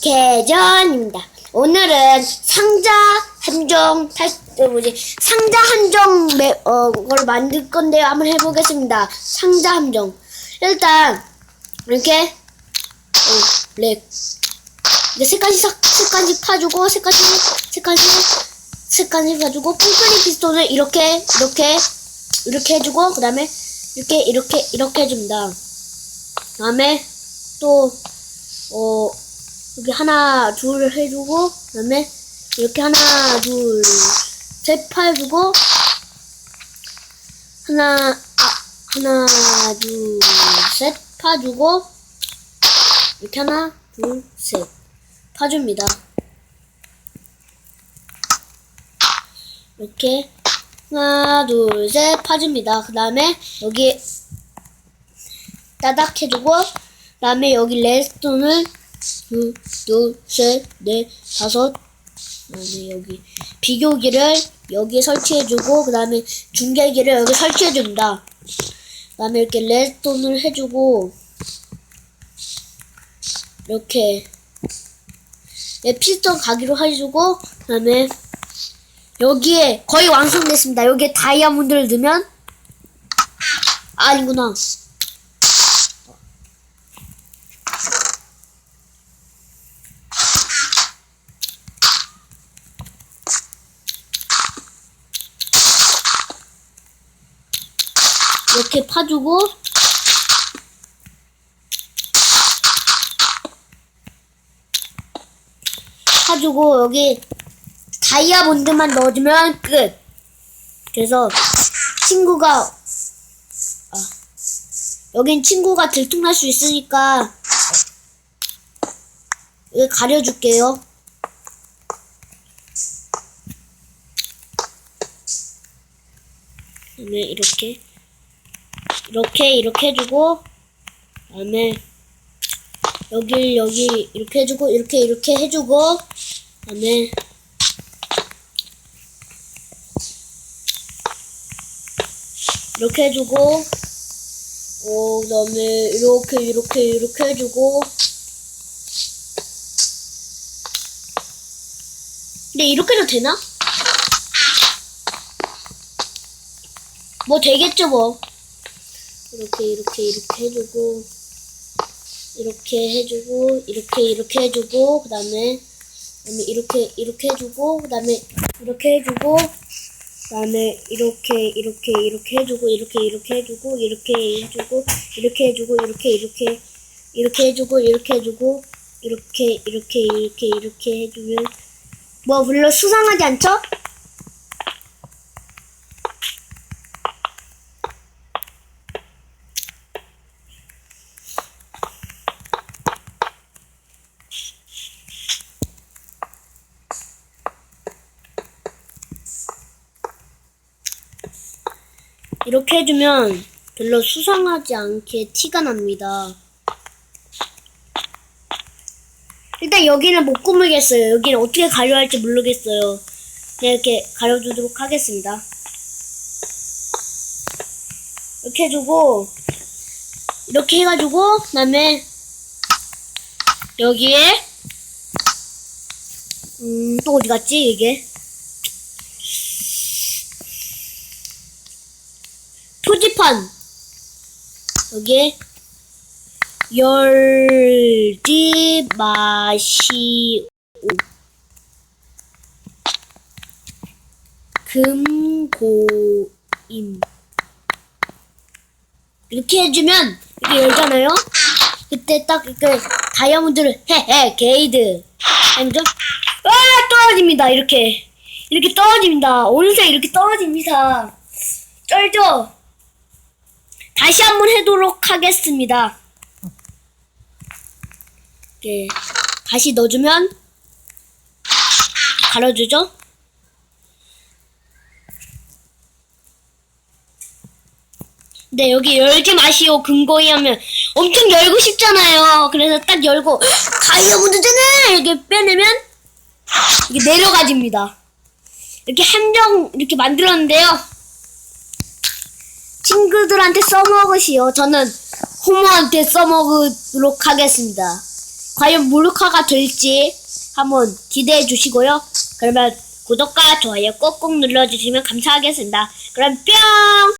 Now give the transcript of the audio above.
개전입니다. 오늘은 상자 탈, 어, 뭐지, 상자 함정 매, 어, 걸 만들 건데요. 한번 해보겠습니다. 상자 함정. 일단, 이렇게, 어, 렉. 이제 색깔씩, 색깔씩 파주고, 색깔씩, 색깔씩, 색깔씩 파주고, punk크리 피스톤을 이렇게, 이렇게, 이렇게 해주고, 그 다음에, 이렇게, 이렇게, 이렇게 해줍니다. 그 다음에, 또, 어, 여기 하나, 둘 해주고, 그 다음에, 이렇게 하나, 둘, 셋 파주고, 하나, 아, 하나, 둘, 셋 파 주고, 이렇게 하나, 둘, 셋 파 줍니다. 이렇게, 하나, 둘, 셋 파줍니다. 그 다음에, 여기, 따닥 해주고, 그 다음에 여기 레스톤을 둘, 둘, 셋, 넷, 다섯, 그다음에 여기 비교기를 여기에 설치해주고 그 다음에 중계기를 여기 설치해줍니다. 그 다음에 이렇게 레스톤을 해주고 이렇게 네, 피스톤 가기로 해주고 그 다음에 여기에 거의 완성됐습니다. 여기에 다이아몬드를 넣으면 아, 아니구나. 이렇게 파주고 파주고 여기 다이아몬드만 넣어주면 끝. 그래서 친구가 아, 여긴 친구가 들통날 수 있으니까 여기 가려줄게요. 이렇게 이렇게 이렇게 해주고 그다음에 여길 여기 이렇게 해주고 이렇게 이렇게 해주고 그다음에 이렇게 해주고 어 그다음에 이렇게 이렇게 이렇게 해주고 근데 이렇게 해도 되나? 뭐 되겠죠 뭐 이렇게 이렇게 이렇게 해주고 이렇게 해주고 이렇게 이렇게 해주고 그 다음에 이렇게 이렇게 해주고 그 다음에 이렇게 해주고 그 다음에 이렇게 이렇게 이렇게 해주고 이렇게 이렇게 해주고 이렇게 해주고 이렇게 해주고 이렇게 이렇게 이렇게 해주고 이렇게 해주고 이렇게 이렇게 이렇게 이렇게 해주면 뭐 물론 수상하지 않죠? 이렇게 해주면 별로 수상하지 않게 티가 납니다. 일단 여기는 못 꾸미겠어요. 여기는 어떻게 가려 할지 모르겠어요. 그냥 이렇게 가려주도록 하겠습니다. 이렇게 해주고, 이렇게 해가지고, 그 다음에, 여기에, 음, 또 어디 갔지, 이게? 표지 판 여기에 열지 마시오. 금고임. 이렇게 해주면 이렇게 열잖아요? 그때 딱 이렇게 다이아몬드를 헤헤 게이드. 아니죠? 아 떨어집니다 이렇게. 이렇게 떨어집니다. 어느새 이렇게 떨어집니다. 쩔죠? 다시 한번 해도록 하겠습니다. 네, 다시 넣어주면 가려주죠? 네, 여기 열지 마시오. 금고이 하면 엄청 열고 싶잖아요. 그래서 딱 열고 다이아몬드잖아! 이렇게 빼내면 이게 내려가집니다. 이렇게 함정 이렇게 만들었는데요. 친구들한테 써먹으시오. 저는 호모한테 써먹도록 하겠습니다. 과연 몰카가 될지 한번 기대해 주시고요. 그러면 구독과 좋아요 꼭꼭 눌러주시면 감사하겠습니다. 그럼 뿅!